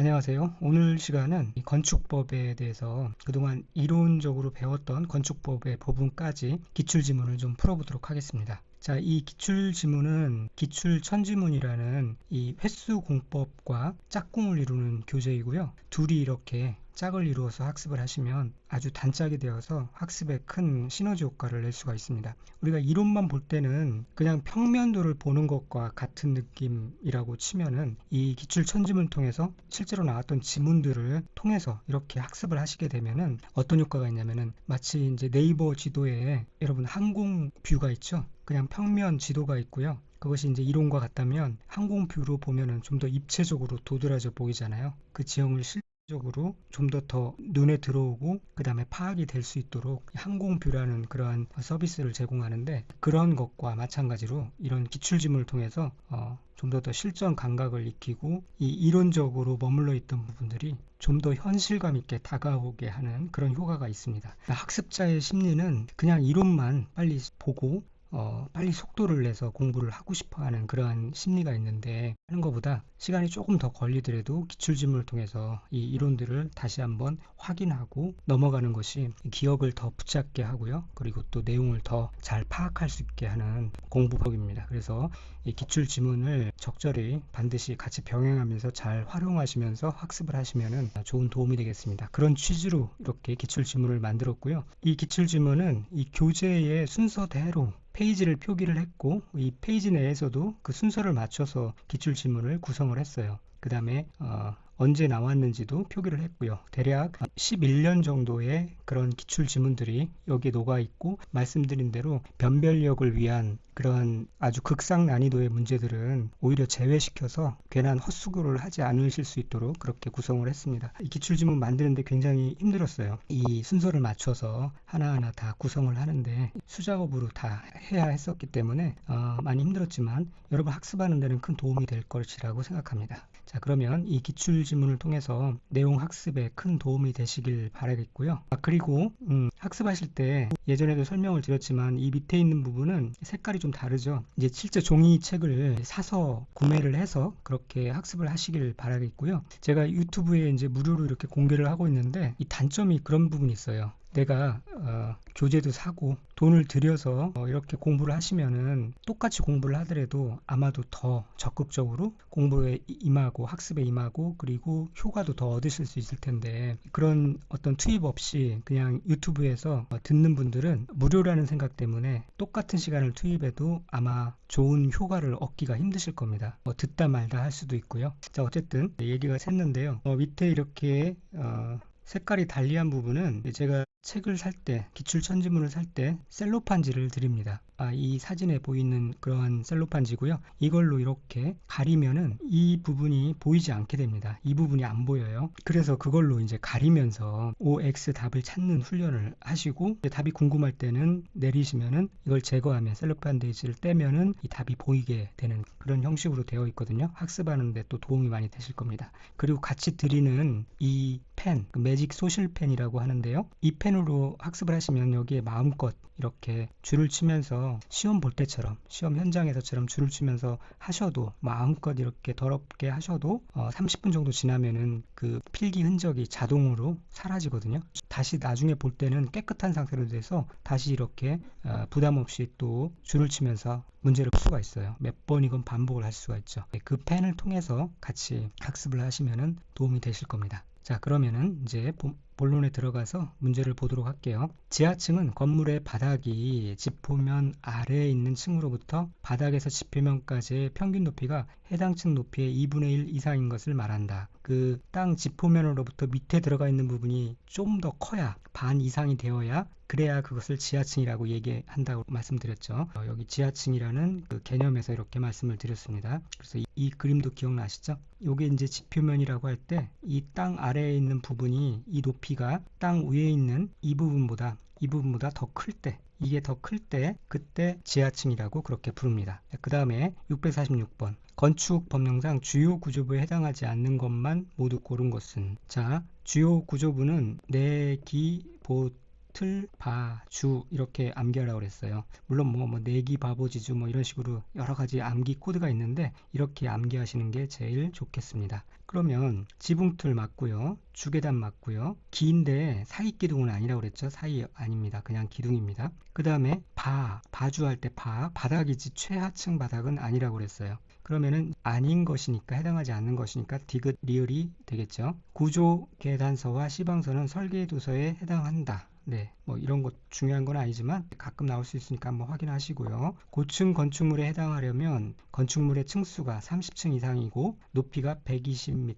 안녕하세요. 오늘 시간은 이 건축법에 대해서 그동안 이론적으로 배웠던 건축법의 부분까지 기출지문을 좀 풀어보도록 하겠습니다. 자, 이 기출지문은 기출천지문이라는 이 횟수 공법과 짝꿍을 이루는 교재이고요. 둘이 이렇게 짝을 이루어서 학습을 하시면 아주 단짝이 되어서 학습에 큰 시너지 효과를 낼 수가 있습니다. 우리가 이론만 볼 때는 그냥 평면도를 보는 것과 같은 느낌이라고 치면은 이 기출 천지문 통해서 실제로 나왔던 지문들을 통해서 이렇게 학습을 하시게 되면은 어떤 효과가 있냐면은 마치 이제 네이버 지도에 여러분 항공 뷰가 있죠. 그냥 평면 지도가 있고요. 그것이 이제 이론과 같다면 항공뷰로 보면은 좀 더 입체적으로 도드라져 보이잖아요. 그 지형을 실 적으로 좀 더 더 눈에 들어오고 그 다음에 파악이 될 수 있도록 항공뷰라는 그러한 서비스를 제공하는데 그런 것과 마찬가지로 이런 기출지문을 통해서 어, 좀더더 실전 감각을 익히고 이 이론적으로 머물러 있던 부분들이 좀 더 현실감 있게 다가오게 하는 그런 효과가 있습니다. 학습자의 심리는 그냥 이론만 빨리 보고 어, 빨리 속도를 내서 공부를 하고 싶어 하는 그러한 심리가 있는데 하는 것보다 시간이 조금 더 걸리더라도 기출지문을 통해서 이 이론들을 다시 한번 확인하고 넘어가는 것이 기억을 더 붙잡게 하고요. 그리고 또 내용을 더 잘 파악할 수 있게 하는 공부법입니다. 그래서 이 기출지문을 적절히 반드시 같이 병행하면서 잘 활용하시면서 학습을 하시면 좋은 도움이 되겠습니다. 그런 취지로 이렇게 기출지문을 만들었고요. 이 기출지문은 이 교재의 순서대로 페이지를 표기를 했고 이 페이지 내에서도 그 순서를 맞춰서 기출 지문을 구성을 했어요. 그 다음에 어, 언제 나왔는지도 표기를 했고요. 대략 11년 정도의 그런 기출 지문들이 여기에 녹아 있고 말씀드린 대로 변별력을 위한 그런 아주 극상 난이도의 문제들은 오히려 제외시켜서 괜한 헛수고를 하지 않으실 수 있도록 그렇게 구성을 했습니다. 이 기출 지문 만드는데 굉장히 힘들었어요. 이 순서를 맞춰서 하나하나 다 구성을 하는데 수작업으로 다 해야 했었기 때문에 어, 많이 힘들었지만 여러분 학습하는 데는 큰 도움이 될 것이라고 생각합니다. 자 그러면 이 기출 지문을 통해서 내용 학습에 큰 도움이 되시길 바라겠고요. 아, 그리고 음, 학습하실 때 예전에도 설명을 드렸지만 이 밑에 있는 부분은 색깔이 좀 다르죠. 이제 실제 종이 책을 사서 구매를 해서 그렇게 학습을 하시길 바라겠고요. 제가 유튜브에 이제 무료로 이렇게 공개를 하고 있는데 이 단점이 그런 부분이 있어요. 내가 어, 교재도 사고 돈을 들여서 어, 이렇게 공부를 하시면은 똑같이 공부를 하더라도 아마도 더 적극적으로 공부에 임하고 학습에 임하고 그리고 효과도 더 얻으실 수 있을 텐데 그런 어떤 투입 없이 그냥 유튜브에서 어, 듣는 분들은 무료라는 생각 때문에 똑같은 시간을 투입해도 아마 좋은 효과를 얻기가 힘드실 겁니다. 뭐 듣다 말다 할 수도 있고요. 자 어쨌든 얘기가 샜는데요. 어, 밑에 이렇게 어, 색깔이 달리한 부분은 제가 책을 살 때, 기출 천지문을 살 때 셀로판지를 드립니다. 아, 이 사진에 보이는 그러한 셀로판지고요. 이걸로 이렇게 가리면은 이 부분이 보이지 않게 됩니다. 이 부분이 안 보여요. 그래서 그걸로 이제 가리면서 OX 답을 찾는 훈련을 하시고 답이 궁금할 때는 내리시면은 이걸 제거하면 셀로판지를 떼면은 이 답이 보이게 되는 그런 형식으로 되어 있거든요. 학습하는데 또 도움이 많이 되실 겁니다. 그리고 같이 드리는 이 펜, 그 매직 소실 펜이라고 하는데요. 이펜 으로 학습을 하시면 여기에 마음껏 이렇게 줄을 치면서 시험 볼 때처럼 시험 현장에서처럼 줄을 치면서 하셔도 마음껏 이렇게 더럽게 하셔도 어, 30분 정도 지나면은 그 필기 흔적이 자동으로 사라지거든요. 다시 나중에 볼 때는 깨끗한 상태로 돼서 다시 이렇게 어, 부담 없이 또 줄을 치면서 문제를 풀 수가 있어요. 몇 번이건 반복을 할 수가 있죠. 그 펜을 통해서 같이 학습을 하시면 도움이 되실 겁니다. 자 그러면은 이제 본론에 들어가서 문제를 보도록 할게요. 지하층은 건물의 바닥이 지표면 아래에 있는 층으로부터 바닥에서 지표면까지의 평균 높이가 해당 층 높이의 2분의 1 이상인 것을 말한다. 그 땅 지표면으로부터 밑에 들어가 있는 부분이 좀 더 커야 반 이상이 되어야 그래야 그것을 지하층이라고 얘기한다고 말씀드렸죠. 어, 여기 지하층이라는 그 개념에서 이렇게 말씀을 드렸습니다. 그래서 이, 이 그림도 기억나시죠? 이게 이제 지표면이라고 할 때 이 땅 아래에 있는 부분이 이 높이가 땅 위에 있는 이 부분보다 이 부분보다 더 클 때 이게 더 클 때 그때 지하층이라고 그렇게 부릅니다. 그 다음에 646번 건축 법령상 주요 구조부에 해당하지 않는 것만 모두 고른 것은 자 주요 구조부는 내기 보 틀, 바, 주 이렇게 암기하라고 그랬어요. 물론 뭐, 뭐 내기, 바보 지주 뭐 이런 식으로 여러 가지 암기 코드가 있는데 이렇게 암기하시는 게 제일 좋겠습니다. 그러면 지붕틀 맞고요. 주계단 맞고요. 긴데 사이 기둥은 아니라고 그랬죠. 사이 아닙니다. 그냥 기둥입니다. 그 다음에 바, 바주할 때 바, 바닥이지 최하층 바닥은 아니라고 그랬어요. 그러면은 아닌 것이니까 해당하지 않는 것이니까 디귿 리을이 되겠죠. 구조 계단서와 시방서는 설계 도서에 해당한다. 네, 뭐 이런 것 중요한 건 아니지만 가끔 나올 수 있으니까 한번 확인하시고요. 고층 건축물에 해당하려면 건축물의 층수가 30층 이상이고 높이가 120m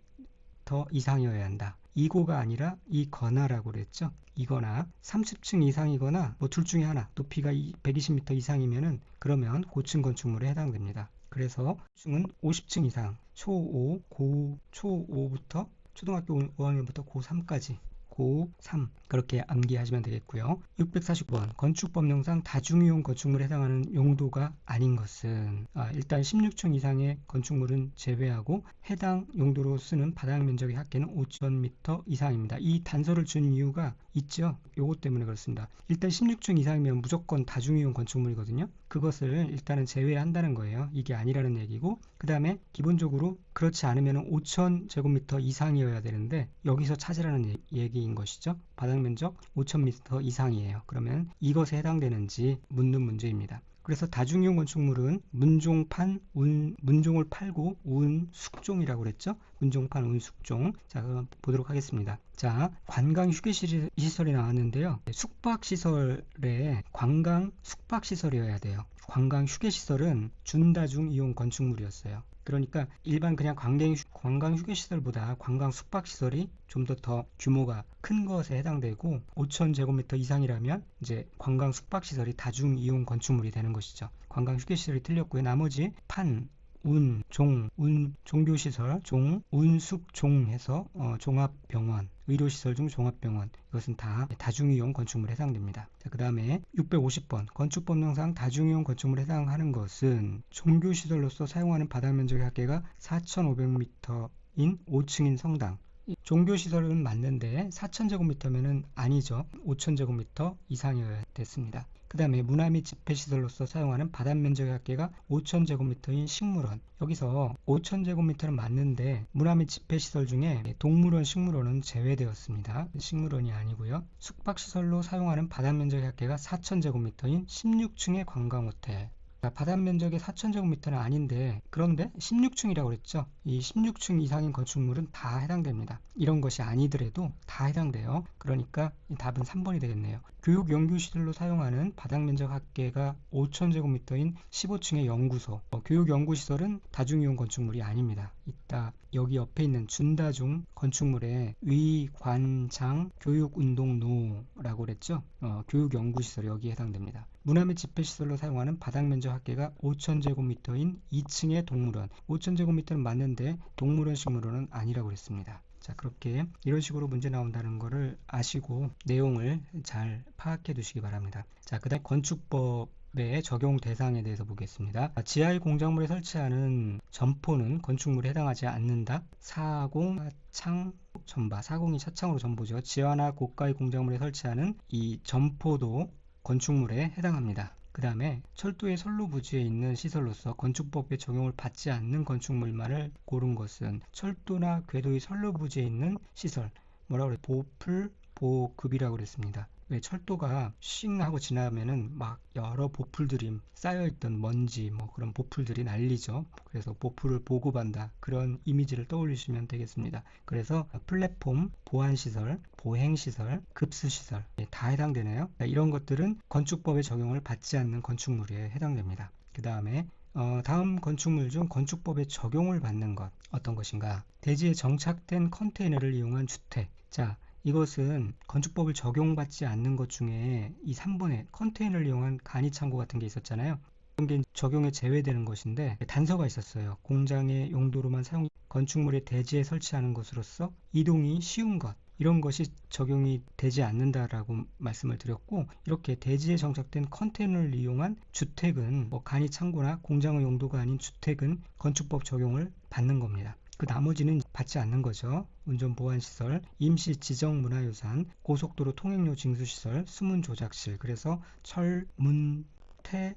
이상이어야 한다. 이고가 아니라 이거나라고 그랬죠. 이거나 30층 이상이거나 뭐 둘 중에 하나 높이가 120m 이상이면은 그러면 고층 건축물에 해당됩니다. 그래서 층은 50층 이상 초5, 고, 초5부터 초등학교 5학년부터 고3까지 고3 그렇게 암기하시면 되겠고요. 649번 건축법령상 다중이용 건축물에 해당하는 용도가 아닌 것은 아, 일단 16층 이상의 건축물은 제외하고 해당 용도로 쓰는 바닥 면적의 합계는 5,000m 이상입니다. 이 단서를 준 이유가 있죠. 요것 때문에 그렇습니다. 일단 16층 이상이면 무조건 다중이용 건축물이거든요. 그것을 일단은 제외한다는 거예요. 이게 아니라는 얘기고 그 다음에 기본적으로 그렇지 않으면 5,000제곱미터 이상이어야 되는데 여기서 찾으라는 얘기인 것이죠. 바닥 면적 5,000m 이상이에요. 그러면 이것에 해당되는지 묻는 문제입니다. 그래서 다중이용 건축물은 문종판, 운, 문종을 팔고 운, 숙종이라고 그랬죠? 문종판, 운, 숙종. 자, 그럼 보도록 하겠습니다. 자, 관광 휴게시설이 나왔는데요. 숙박시설에 관광 숙박시설이어야 돼요. 관광 휴게시설은 준다중 이용 건축물이었어요. 그러니까 일반 그냥 관광, 관광 휴게시설보다 관광 숙박시설이 좀 더더 규모가 큰 것에 해당되고 5,000제곱미터 이상이라면 이제 관광 숙박시설이 다중 이용 건축물이 되는 것이죠. 관광 휴게시설이 틀렸고요. 나머지 판, 운, 종, 운, 종교시설, 종, 운숙, 종 해서 어, 종합병원, 의료시설 중 종합병원 이것은 다 다중이용 건축물에 해당됩니다. 그 다음에 650번 건축법령상 다중이용 건축물에 해당하는 것은 종교시설로서 사용하는 바닥 면적의 합계가 4,500m인 5층인 성당 종교시설은 맞는데 4,000제곱미터면은 아니죠. 5,000제곱미터 이상이어야 됐습니다. 그 다음에 문화 및 집회시설로서 사용하는 바닥 면적의 합계가 5,000제곱미터인 식물원. 여기서 5,000제곱미터는 맞는데 문화 및 집회시설 중에 동물원, 식물원은 제외되었습니다. 식물원이 아니고요. 숙박시설로 사용하는 바닥 면적의 합계가 4,000제곱미터인 16층의 관광호텔. 바닥 면적이 4,000제곱미터는 아닌데 그런데 16층이라고 그랬죠. 이 16층 이상인 건축물은 다 해당됩니다. 이런 것이 아니더라도 다 해당돼요. 그러니까 답은 3번이 되겠네요. 교육 연구시설로 사용하는 바닥 면적 합계가 5,000제곱미터인 15층의 연구소. 어, 교육 연구시설은 다중이용 건축물이 아닙니다. 이따 여기 옆에 있는 준다중 건축물에 위관장 교육운동로라고 그랬죠. 어, 교육 연구시설 여기에 해당됩니다. 문화 및 집회 시설로 사용하는 바닥 면적 합계가 5,000제곱미터인 2층의 동물원. 5,000제곱미터는 맞는데 동물원 식물원은 아니라고 그랬습니다. 자 그렇게 이런 식으로 문제 나온다는 것을 아시고 내용을 잘 파악해 두시기 바랍니다. 자 그 다음 건축법 의 적용 대상에 대해서 보겠습니다. 지하의 공작물에 설치하는 점포는 건축물에 해당하지 않는다. 사공, 창, 전바. 사공이 차창으로 전보죠. 지하나 고가의 공작물에 설치하는 이 점포도 건축물에 해당합니다. 그 다음에 철도의 선로 부지에 있는 시설로서 건축법의 적용을 받지 않는 건축물만을 고른 것은 철도나 궤도의 선로 부지에 있는 시설 뭐라고 그래 보풀 보급이라고 그랬습니다. 왜 철도가 싱 하고 지나면은 막 여러 보풀들이 쌓여있던 먼지 뭐 그런 보풀들이 날리죠. 그래서 보풀을 보급한다 그런 이미지를 떠올리시면 되겠습니다. 그래서 플랫폼, 보안시설, 보행시설, 급수시설 예, 다 해당되네요. 이런 것들은 건축법의 적용을 받지 않는 건축물에 해당됩니다. 그 다음에 어, 다음 건축물 중 건축법의 적용을 받는 것 어떤 것인가? 대지에 정착된 컨테이너를 이용한 주택. 자, 이것은 건축법을 적용받지 않는 것 중에 이 3번에 컨테이너를 이용한 간이 창고 같은 게 있었잖아요. 그런 게 적용에 제외되는 것인데 단서가 있었어요. 공장의 용도로만 사용 건축물의 대지에 설치하는 것으로서 이동이 쉬운 것 이런 것이 적용이 되지 않는다라고 말씀을 드렸고 이렇게 대지에 정착된 컨테이너를 이용한 주택은 뭐 간이 창고나 공장의 용도가 아닌 주택은 건축법 적용을 받는 겁니다. 그 나머지는 받지 않는 거죠. 운전보안시설, 임시 지정 문화유산, 고속도로 통행료 징수시설, 수문 조작실. 그래서 철, 문, 태,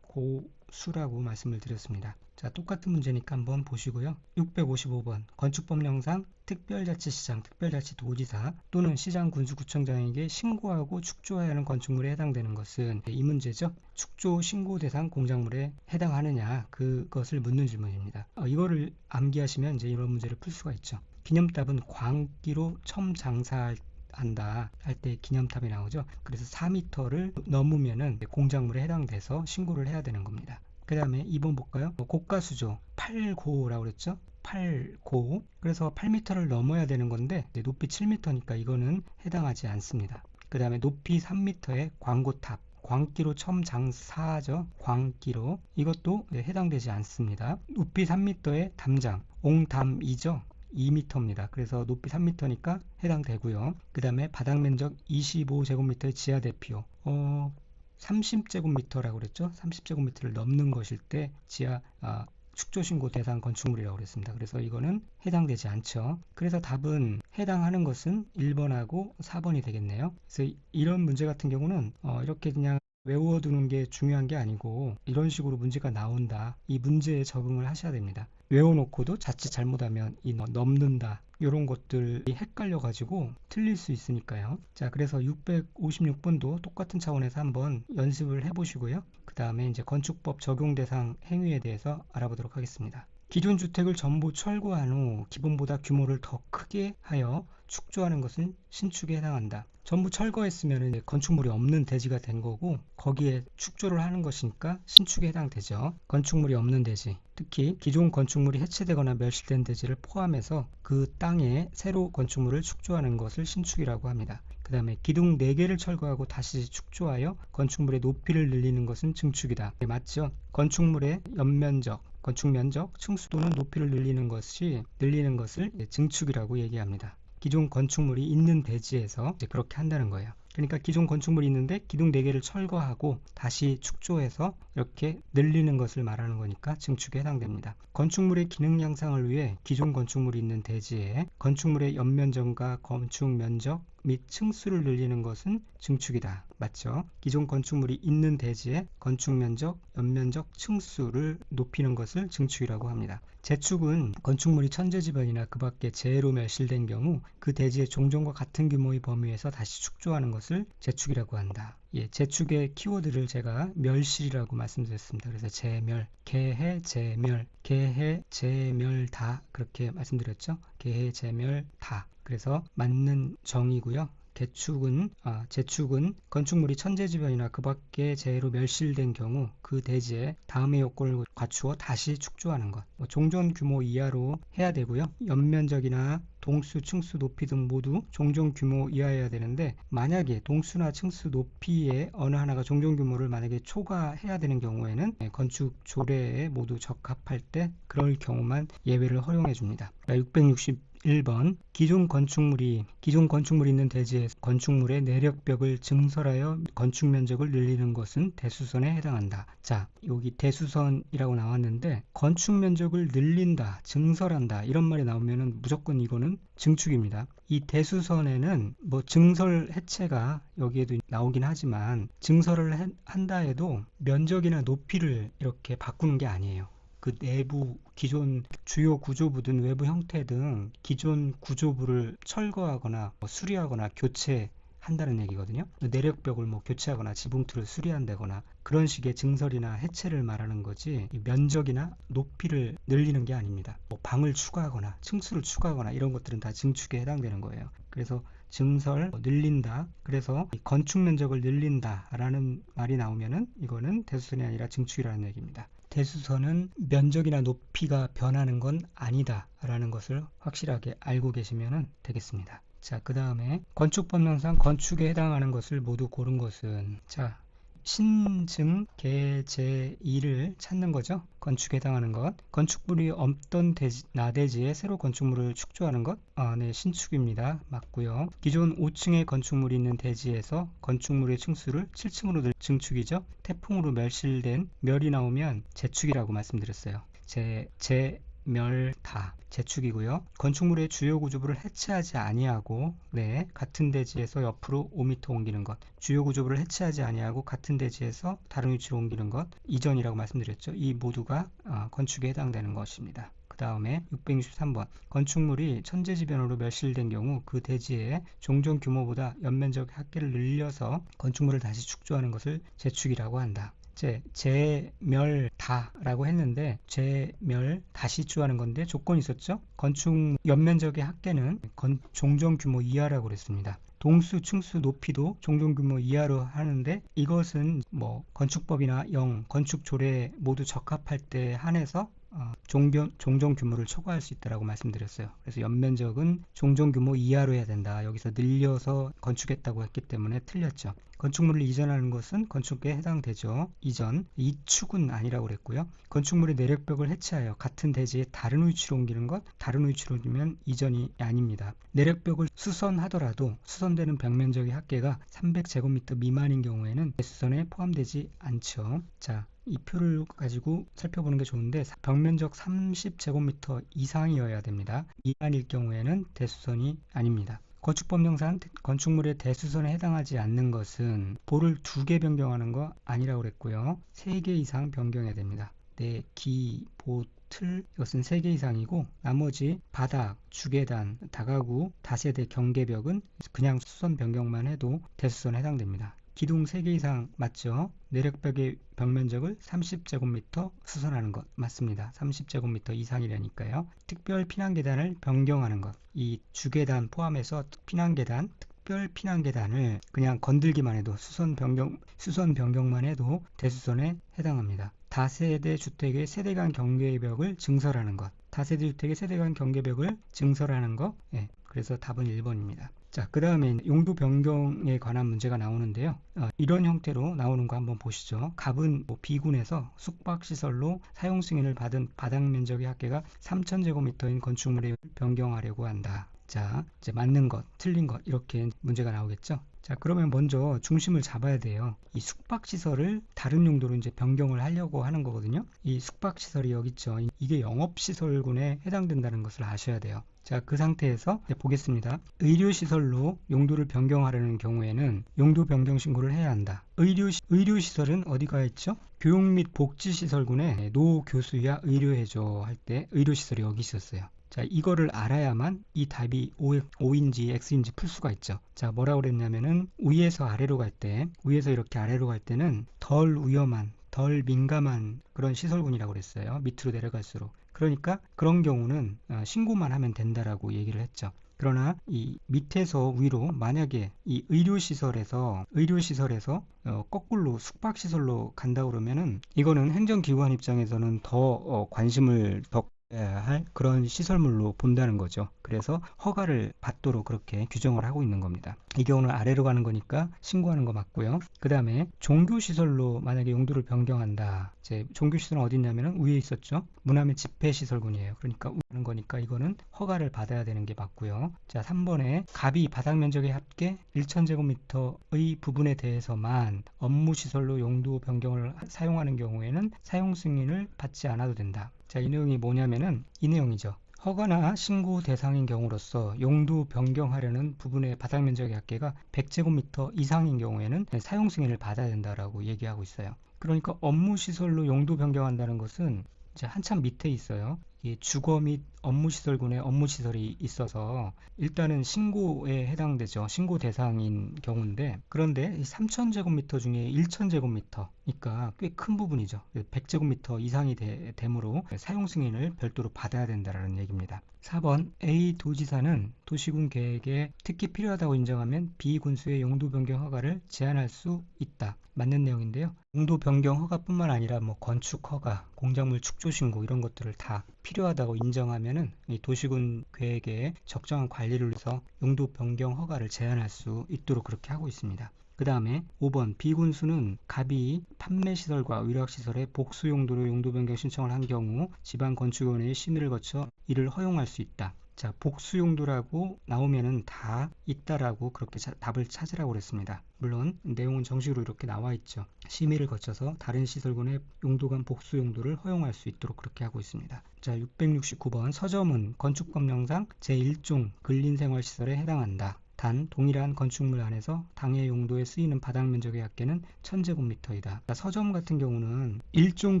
고수라고 말씀을 드렸습니다. 자, 똑같은 문제니까 한번 보시고요. 655번 건축법령상 특별자치시장, 특별자치도지사 또는 시장 군수구청장에게 신고하고 축조해야 하는 건축물에 해당되는 것은 이 문제죠. 축조 신고 대상 공작물에 해당하느냐 그것을 묻는 질문입니다. 어, 이거를 암기하시면 이제 이런 문제를 풀 수가 있죠. 기념탑은 광기로 첨 장사할 한다 할 때 기념탑이 나오죠. 그래서 4m를 넘으면은 공작물에 해당돼서 신고를 해야 되는 겁니다. 그 다음에 2번 볼까요? 뭐 고가수조 8고라고 그랬죠? 8고 그래서 8m를 넘어야 되는 건데 높이 7m니까 이거는 해당하지 않습니다. 그 다음에 높이 3m의 광고탑 광기로 첨 장사죠. 광기로 이것도 네, 해당되지 않습니다. 높이 3m의 담장 옹담이죠. 2m입니다. 그래서 높이 3m니까 해당되고요. 그 다음에 바닥 면적 25제곱미터의 지하 대피요. 어, 30제곱미터라고 그랬죠. 30제곱미터를 넘는 것일 때 지하 아, 축조 신고 대상 건축물이라고 그랬습니다. 그래서 이거는 해당되지 않죠. 그래서 답은 해당하는 것은 1번하고 4번이 되겠네요. 그래서 이런 문제 같은 경우는 어, 이렇게 그냥 외워두는 게 중요한 게 아니고 이런 식으로 문제가 나온다. 이 문제에 적응을 하셔야 됩니다. 외워놓고도 자칫 잘못하면 이 넘는다 이런 것들이 헷갈려 가지고 틀릴 수 있으니까요 자 그래서 656번도 똑같은 차원에서 한번 연습을 해 보시고요 그 다음에 이제 건축법 적용 대상 행위에 대해서 알아보도록 하겠습니다 기존 주택을 전부 철거한 후 기본보다 규모를 더 크게 하여 축조하는 것은 신축에 해당한다. 전부 철거했으면 건축물이 없는 대지가 된 거고 거기에 축조를 하는 것이니까 신축에 해당되죠. 건축물이 없는 대지, 특히 기존 건축물이 해체되거나 멸실된 대지를 포함해서 그 땅에 새로 건축물을 축조하는 것을 신축이라고 합니다. 그 다음에 기둥 4개를 철거하고 다시 축조하여 건축물의 높이를 늘리는 것은 증축이다. 네, 맞죠? 건축물의 연면적, 건축 면적, 층수 또는 높이를 늘리는 것이 늘리는 것을 증축이라고 얘기합니다. 기존 건축물이 있는 대지에서 그렇게 한다는 거예요. 그러니까 기존 건축물이 있는데 기둥 4개를 철거하고 다시 축조해서 이렇게 늘리는 것을 말하는 거니까 증축에 해당됩니다. 건축물의 기능 향상을 위해 기존 건축물이 있는 대지에 건축물의 연면적과 건축 면적 및 층수를 늘리는 것은 증축이다. 맞죠? 기존 건축물이 있는 대지에 건축 면적, 연면적, 층수를 높이는 것을 증축이라고 합니다. 재축은 건축물이 천재지변이나 그 밖에 재해로 멸실된 경우 그 대지의 종전과 같은 규모의 범위에서 다시 축조하는 것을 재축이라고 한다. 예, 재축의 키워드를 제가 멸실이라고 말씀드렸습니다. 그래서 재멸, 개해, 재멸, 개해, 재멸 다 그렇게 말씀드렸죠. 개해, 재멸, 다. 그래서 맞는 정이고요. 개축은 아, 재축은 건축물이 천재지변이나 그 밖의 재해로 멸실된 경우 그 대지에 다음의 요건을 갖추어 다시 축조하는 것. 뭐 종전 규모 이하로 해야 되고요. 연면적이나 동수, 층수, 높이 등 모두 종전 규모 이하여야 되는데 만약에 동수나 층수, 높이의 어느 하나가 종전 규모를 만약에 초과해야 되는 경우에는 건축 조례에 모두 적합할 때 그럴 경우만 예외를 허용해 줍니다. 660 1번 기존 건축물이 기존 건축물이 있는 대지에 건축물의 내력벽을 증설하여 건축 면적을 늘리는 것은 대수선에 해당한다. 자, 여기 대수선이라고 나왔는데 건축 면적을 늘린다, 증설한다 이런 말이 나오면은 무조건 이거는 증축입니다. 이 대수선에는 뭐 증설 해체가 여기에도 나오긴 하지만 증설을 한다 해도 면적이나 높이를 이렇게 바꾸는 게 아니에요. 그 내부 기존 주요 구조부든 외부 형태 등 기존 구조부를 철거하거나 뭐 수리하거나 교체한다는 얘기거든요. 내력벽을 뭐 교체하거나 지붕틀을 수리한다거나 그런 식의 증설이나 해체를 말하는 거지 면적이나 높이를 늘리는 게 아닙니다. 뭐 방을 추가하거나 층수를 추가하거나 이런 것들은 다 증축에 해당되는 거예요. 그래서 증설 뭐 늘린다. 그래서 건축 면적을 늘린다 라는 말이 나오면은 이거는 대수선이 아니라 증축이라는 얘기입니다. 대수선은 면적이나 높이가 변하는 건 아니다 라는 것을 확실하게 알고 계시면 되겠습니다. 자, 그 다음에 건축법령상 건축에 해당하는 것을 모두 고른 것은 자, 신증 개제2를 찾는 거죠. 건축에 해당하는 것. 건축물이 없던 대지, 나대지에 새로 건축물을 축조하는 것. 아, 네, 신축입니다. 맞고요. 기존 5층의 건축물이 있는 대지에서 건축물의 층수를 7층으로 늘 증축이죠. 태풍으로 멸실된 멸이 나오면 재축이라고 말씀드렸어요. 재, 재재 멸다 재축이고요. 건축물의 주요 구조부를 해체하지 아니하고 네, 같은 대지에서 옆으로 5m 옮기는 것. 주요 구조부를 해체하지 아니하고 같은 대지에서 다른 위치로 옮기는 것. 이전이라고 말씀드렸죠. 이 모두가 어, 건축에 해당되는 것입니다. 그 다음에 663번 건축물이 천재지변으로 멸실된 경우 그 대지의 종종 규모보다 연면적 합계를 늘려서 건축물을 다시 축조하는 것을 재축이라고 한다. 제 재멸다라고 했는데 재멸 다시 주하는 건데 조건이 있었죠. 건축 연면적의 합계는 건, 종종 규모 이하라고 그랬습니다. 동수, 층수, 높이도 종종 규모 이하로 하는데 이것은 뭐 건축법이나 영, 건축 조례 모두 적합할 때 한해서 어, 종변, 종종 규모를 초과할 수 있다라고 말씀드렸어요. 그래서 연면적은 종종 규모 이하로 해야 된다. 여기서 늘려서 건축했다고 했기 때문에 틀렸죠. 건축물을 이전하는 것은 건축에 해당되죠. 이전, 이축은 아니라고 그랬고요. 건축물의 내력벽을 해체하여 같은 대지에 다른 위치로 옮기는 것, 다른 위치로 옮기면 이전이 아닙니다. 내력벽을 수선하더라도 수선되는 벽면적의 합계가 300제곱미터 미만인 경우에는 수선에 포함되지 않죠. 자, 이 표를 가지고 살펴보는 게 좋은데 벽면적 30제곱미터 이상이어야 됩니다. 이한일 경우에는 대수선이 아닙니다. 건축법령상 건축물의 대수선에 해당하지 않는 것은 볼을 두 개 변경하는 거 아니라고 그랬고요. 세 개 이상 변경해야 됩니다. 네, 기, 보, 틀 이것은 세개 이상이고 나머지 바닥, 주계단, 다가구, 다세대 경계벽은 그냥 수선 변경만 해도 대수선에 해당됩니다. 기둥 3개 이상 맞죠? 내력벽의 벽면적을 30제곱미터 수선하는 것 맞습니다. 30제곱미터 이상이라니까요. 특별 피난계단을 변경하는 것. 이 주계단 포함해서 피난계단, 특별 피난계단을 그냥 건들기만 해도 수선 변경, 수선 변경만 해도 대수선에 해당합니다. 다세대 주택의 세대 간 경계벽을 증설하는 것. 다세대 주택의 세대 간 경계벽을 증설하는 것. 예, 그래서 답은 1번입니다. 자, 그 다음에 용도 변경에 관한 문제가 나오는데요. 어, 이런 형태로 나오는 거 한번 보시죠. 갑은 뭐 B군에서 숙박시설로 사용 승인을 받은 바닥 면적의 합계가 3,000제곱미터인 건축물에 변경하려고 한다. 자, 이제 맞는 것, 틀린 것 이렇게 문제가 나오겠죠. 자, 그러면 먼저 중심을 잡아야 돼요. 이 숙박시설을 다른 용도로 이제 변경을 하려고 하는 거거든요. 이 숙박시설이 여기 있죠. 이게 영업시설군에 해당된다는 것을 아셔야 돼요. 자, 그 상태에서 보겠습니다. 의료시설로 용도를 변경하려는 경우에는 용도 변경 신고를 해야 한다. 의료시, 의료시설은 어디가 있죠? 교육 및 복지시설군에 노 교수야 의료해줘 할 때 의료시설이 여기 있었어요. 자, 이거를 알아야만 이 답이 O, 인지 X인지 풀 수가 있죠. 자, 뭐라고 그랬냐면은 위에서 아래로 갈 때, 위에서 이렇게 아래로 갈 때는 덜 위험한, 덜 민감한 그런 시설군이라고 그랬어요. 밑으로 내려갈수록. 그러니까 그런 경우는 어, 신고만 하면 된다라고 얘기를 했죠. 그러나 이 밑에서 위로 만약에 이 의료시설에서 의료시설에서 어, 거꾸로 숙박시설로 간다 그러면은 이거는 행정기관 입장에서는 더 어, 관심을 더 할 그런 시설물로 본다는 거죠. 그래서 허가를 받도록 그렇게 규정을 하고 있는 겁니다. 이 경우는 아래로 가는 거니까 신고하는 거 맞고요. 그 다음에 종교시설로 만약에 용도를 변경한다. 이제 종교시설은 어디 있냐면은 위에 있었죠. 문화및 집회시설군이에요. 그러니까 하는 거니까 이거는 허가를 받아야 되는 게 맞고요. 자, 3번에 갑이 바닥 면적의 합계 1,000제곱미터의 부분에 대해서만 업무시설로 용도 변경을 사용하는 경우에는 사용 승인을 받지 않아도 된다. 자, 이 내용이 뭐냐면은 이 내용이죠. 허가나 신고 대상인 경우로서 용도 변경하려는 부분의 바닥 면적의 합계가 100제곱미터 이상인 경우에는 사용 승인을 받아야 된다라고 얘기하고 있어요. 그러니까 업무 시설로 용도 변경한다는 것은 이제 한참 밑에 있어요. 주거 및 업무시설군에 업무시설이 있어서 일단은 신고에 해당되죠. 신고 대상인 경우인데 그런데 3,000제곱미터 중에 1,000제곱미터 그러니까 꽤 큰 부분이죠. 100제곱미터 이상이 되, 되므로 사용 승인을 별도로 받아야 된다는 얘기입니다. 4번 A 도지사는 도시군 계획에 특히 필요하다고 인정하면 B 군수의 용도 변경 허가를 제한할 수 있다. 맞는 내용인데요. 용도 변경 허가뿐만 아니라 뭐 건축 허가, 공작물 축조 신고 이런 것들을 다 필요하다고 인정하면은 이 도시군 계획에 적정한 관리를 해서 용도 변경 허가를 제한할 수 있도록 그렇게 하고 있습니다. 그 다음에 5번 비군수는 갑이 판매시설과 의료학시설의 복수 용도로 용도 변경 신청을 한 경우 지방건축위원회의 심의를 거쳐 이를 허용할 수 있다. 자, 복수 용도라고 나오면은 다 있다라고 그렇게 자- 답을 찾으라고 그랬습니다. 물론 내용은 정식으로 이렇게 나와 있죠. 심의를 거쳐서 다른 시설군의 용도 간 복수 용도를 허용할 수 있도록 그렇게 하고 있습니다. 자, 669번 서점은 건축법령상 제1종 근린생활시설에 해당한다. 단 동일한 건축물 안에서 당해 용도에 쓰이는 바닥 면적의 합계는 1000제곱미터이다. 서점 같은 경우는 1종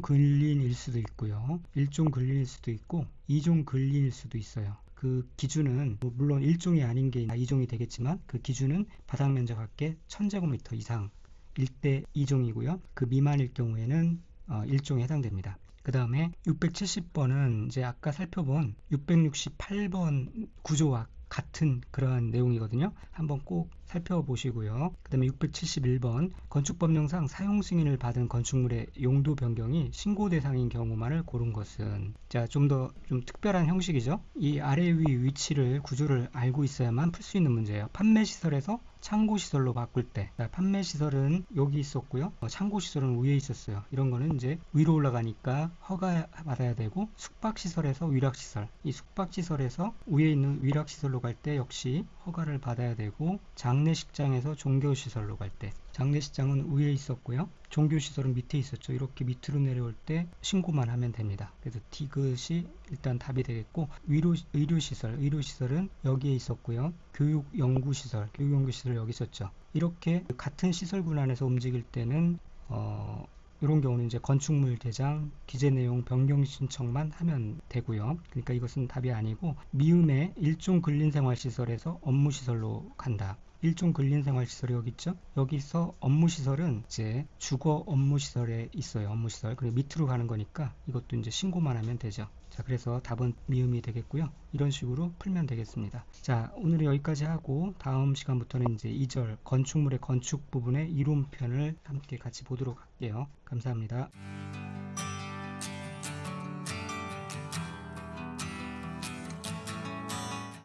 근린일 수도 있고요. 1종 근린일 수도 있고 2종 근린일 수도 있어요. 그 기준은 뭐 물론 1종이 아닌 게 2종이 되겠지만 그 기준은 바닥 면적 합계 1000제곱미터 이상 일때 2종이고요. 그 미만일 경우에는 어, 1종에 해당됩니다. 그 다음에 670번은 이제 아까 살펴본 668번 구조와 같은 그러한 내용이거든요. 한번 꼭 살펴보시고요. 그 다음에 671번 건축법령상 사용 승인을 받은 건축물의 용도 변경이 신고 대상인 경우만을 고른 것은 자 좀 더좀 특별한 형식이죠. 이 아래 위 위치를 구조를 알고 있어야만 풀 수 있는 문제예요. 판매 시설에서 창고 시설로 바꿀 때 자, 판매 시설은 여기 있었고요. 어, 창고 시설은 위에 있었어요. 이런 거는 이제 위로 올라가니까 허가 받아야 되고 숙박 시설에서 위락 시설 이 숙박 시설에서 위에 있는 위락 시설로 갈 때 역시 허가를 받아야 되고 장례식장에서 종교시설로 갈 때 장례식장은 위에 있었고요. 종교시설은 밑에 있었죠. 이렇게 밑으로 내려올 때 신고만 하면 됩니다. 그래서 디귿이 일단 답이 되겠고 위로 의료시설, 의료시설은 여기에 있었고요. 교육연구시설, 교육연구시설 여기 있었죠. 이렇게 같은 시설군 안에서 움직일 때는 어, 이런 경우는 이제 건축물 대장 기재 내용 변경 신청만 하면 되고요. 그러니까 이것은 답이 아니고 미음의 일종 근린생활시설에서 업무시설로 간다. 일종 근린생활시설이 여기 있죠. 여기서 업무시설은 이제 주거 업무시설에 있어요. 업무시설. 그리고 밑으로 가는 거니까 이것도 이제 신고만 하면 되죠. 자, 그래서 답은 미음이 되겠고요. 이런 식으로 풀면 되겠습니다. 자, 오늘은 여기까지 하고 다음 시간부터는 이제 2절 건축물의 건축 부분의 이론편을 함께 같이 보도록 할게요. 감사합니다.